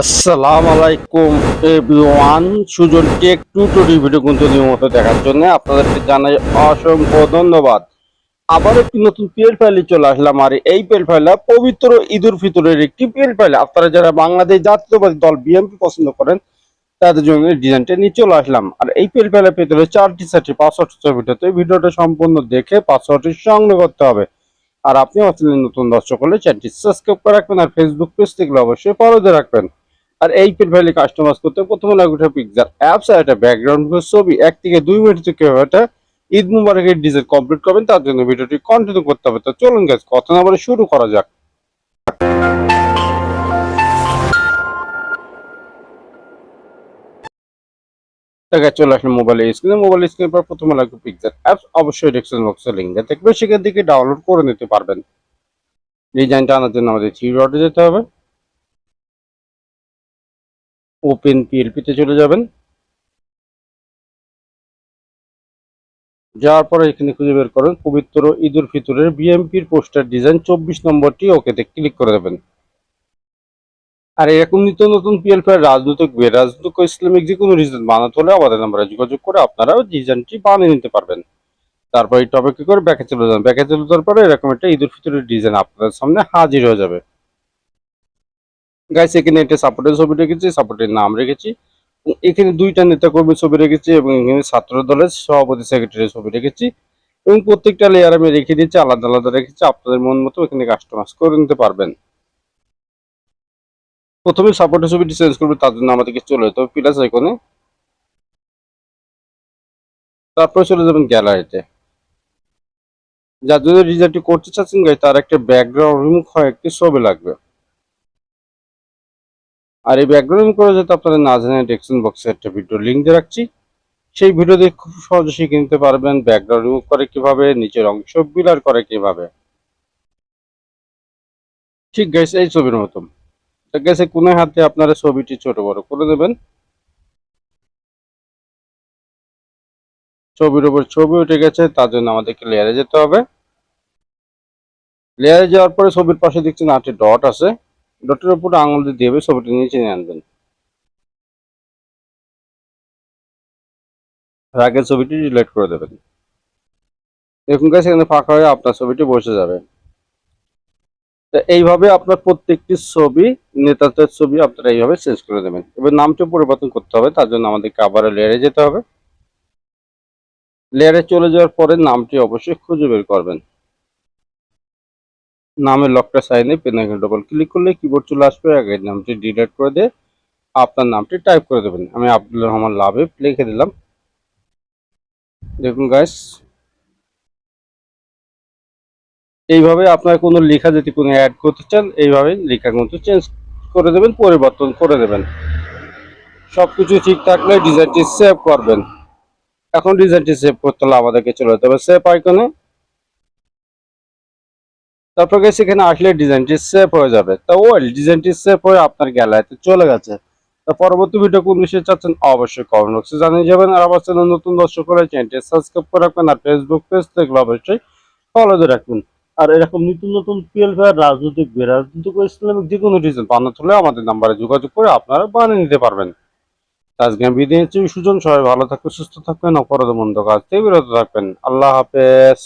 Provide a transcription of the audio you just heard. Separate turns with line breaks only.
আসসালাম আলাইকুম everyone. Sujan tech tutorial video কিন্তু নিয়মিত দেখার জন্য আপনাদেরকে জানাই অসংখ্য ধন্যবাদ। আবার একটি নতুন পিএল ফাইলে চলে আসলাম আর এই পিএল ফাইলে পবিত্র ঈদুল ফিতরের একটি পিএল ফাইল। আপনারা যারা বাংলাদেশ জাতীয়বাদী দল বিএনপি পছন্দ করেন, তাদের জন্য ডিজাইনটা নিয়ে চলে আসলাম। আর এই পিএল ফাইলের ভেতরে চারটি চারটি পাসওয়ার্ড ছবিটা তো এই ভিডিওটা সম্পূর্ণ দেখে পাসওয়ার্ডটি সংগ্রহ করতে হবে। আর আপনি চ্যানেলে নতুন দর্শক হলে চ্যানেলটি সাবস্ক্রাইব করে রাখবেন আর ফেসবুক পেজ থেকে অবশ্যই ফলো দিয়ে রাখবেন। আর এই ফাইলে কাস্টমাইজ করতে প্রথমে লাগবে একটা পিকচার অ্যাপস আর একটা ব্যাকগ্রাউন্ড ছবি। এক থেকে দুই মিনিট থেকে এটা ঈদ মুবারকের ডিজাইন কমপ্লিট করবেন, তার জন্য ভিডিওটি কন্টিনিউ করতে হবে। তো চলুন গাছ কথা না বলে শুরু করা যাক। দেখা চলে আসলে মোবাইল স্ক্রিনে মোবাইল স্ক্রিনের পর প্রথমে লাগবে পিকচার অ্যাপস অবশ্যই ডিসক্রিপশন বক্সে লিঙ্ক দেওয়া থাকবে সেখান থেকে ডাউনলোড করে নিতে পারবেন। ডিজাইনটা আনার জন্য আমাদের থ্রি ডটে যেতে হবে। ওপেন পিএলপিতে চলে যাবেন। যাওয়ার পরে এখানে খুঁজে বের করেন, পবিত্র ঈদুল ফিতরের বিএমপির পোস্টার ডিজাইন চব্বিশ নম্বরটি ওকেতে ক্লিক করে দেবেন। আর এরকম নিত্য নতুন পিএলপি রাজনৈতিক বে রাজনৈতিক ও ইসলামিক যে কোনো ডিজাইন বানাতে হলে আমাদের নাম্বারে যোগাযোগ করে আপনারা ডিজাইনটি বানিয়ে নিতে পারবেন। তারপর এই টপিকে করে ব্যাকে চলে যান। ব্যাকে চলে যাওয়ার পরে এরকম একটা ঈদুল ফিতরের ডিজাইন আপনাদের সামনে হাজির হয়ে যাবে। গাইস এখানে একটা সাপোর্টের ছবি রেখেছি সাপোর্টের নাম রেখেছি। এখানে দুইটা নেতা কর্মীর ছবি রেখেছি এবং এখানে ছাত্র দলের সভাপতি সেক্রেটারির ছবি রেখেছি। এবং প্রত্যেকটা লেয়ার আমি রেখে দিচ্ছি আলাদা আলাদা রেখেছি, আপনাদের মন মতো এখানে কাস্টমাইজ করে নিতে পারবেন। প্রথমে সাপোর্টের ছবিটি চেঞ্জ করবে, তার জন্য আমাদেরকে চলে যেতে হবে প্লাস আইকনে তারপরে চলে যাবেন গ্যালারিতে যার জন্য ডিজাইনটি করতে চাচ্ছেন গাই তার একটা ব্যাকগ্রাউন্ড রিমুভ হয় একটি ছবি লাগবে। আর এই ব্যাকগ্রাউন্ড করে যাতে আপনারা না জানেন ডেসক্রিপশন বক্সে একটা ভিডিও লিঙ্ক দিয়ে রাখছি। সেই ভিডিও দেখে খুব সহজে শিখে নিতে পারবেন ব্যাকগ্রাউন্ড রিমুভ করে কীভাবে, নিচের অংশ বিলার করে কীভাবে। ঠিক গেছে এই ছবির মতন। গেছে কোনো হাতে আপনারা ছবিটি ছোট বড় করে দেবেন ছবির উপর ছবি উঠে গেছে, তার জন্য আমাদেরকে লেয়ারে যেতে হবে। লেয়ারে যাওয়ার পরে ছবির পাশে দেখছেন আটটি ডট আছে। ডটের উপরে আঙুল দিয়ে দিয়ে ছবিটি নিয়ে আনবেন। আর আগের ছবিটি ডিলিট করে দেবেন। এরকম কাছে এখানে ফাঁকা হয়ে আপনার ছবিটি বসে যাবে। এইভাবে আপনার প্রত্যেকটি ছবি, নেতাদের ছবি আপনারা এইভাবে চেঞ্জ করে দেবেন। এবার নামটি পরিবর্তন করতে হবে, তার জন্য আমাদেরকে আবার লেয়ারে যেতে হবে। লেয়ারে চলে যাওয়ার পরে নামটি অবশ্যই খুঁজে বের করবেন। নামের লকটা সাইনে পেন ডবল ক্লিক করলে কিবোর্ড চলে আসবে, আগে নামটি ডিলিট করে দিয়ে আপনার নামটি টাইপ করে দেবেন। আমি আব্দুল রহমান লাভে লিখে দিলাম। দেখুন গাইস এইভাবে আপনার কোনো লেখা যদি কোনো অ্যাড করতে চান, এইভাবে লেখা কিন্তু চেঞ্জ করে দেবেন, পরিবর্তন করে দেবেন। সব কিছু ঠিক থাকলে ডিজাইনটি সেভ করবেন। এখন ডিজাইনটি সেভ করতে হলে আমাদেরকে চলে যেতে হবে সেভ আইকনে তারপর গেছে এখানে আসলে ডিজাইনটি সেভ হয়ে যাবে। তা ওয়েল ডিজাইনটি সেভ হয়ে আপনার গ্যালারিতে চলে গেছে। তা পরবর্তী ভিডিও কোন বিষয়ে চাচ্ছেন অবশ্যই কমেন্ট বক্সে জানিয়ে যাবেন। আর আমার চ্যানেল নতুন দর্শক হলে চ্যানেলটি সাবস্ক্রাইব করে রাখবেন আর ফেসবুক পেজ থেকে অবশ্যই ফলো দিয়ে রাখবেন। আর এরকম নতুন নতুন পিএল ফেয়ার রাজনৈতিক রাজনৈতিক ও ইসলামিক যে কোনো ডিজাইন বানাতে হলে আমাদের নাম্বারে যোগাযোগ করে আপনারা বানিয়ে নিতে পারবেন। আজকে আমি বিদায় নিচ্ছি। সুজন, সবাই ভালো থাকবেন, সুস্থ থাকবেন অপরাধ মন্দ কাজ থেকে বিরত থাকবেন। আল্লাহ হাফেজ।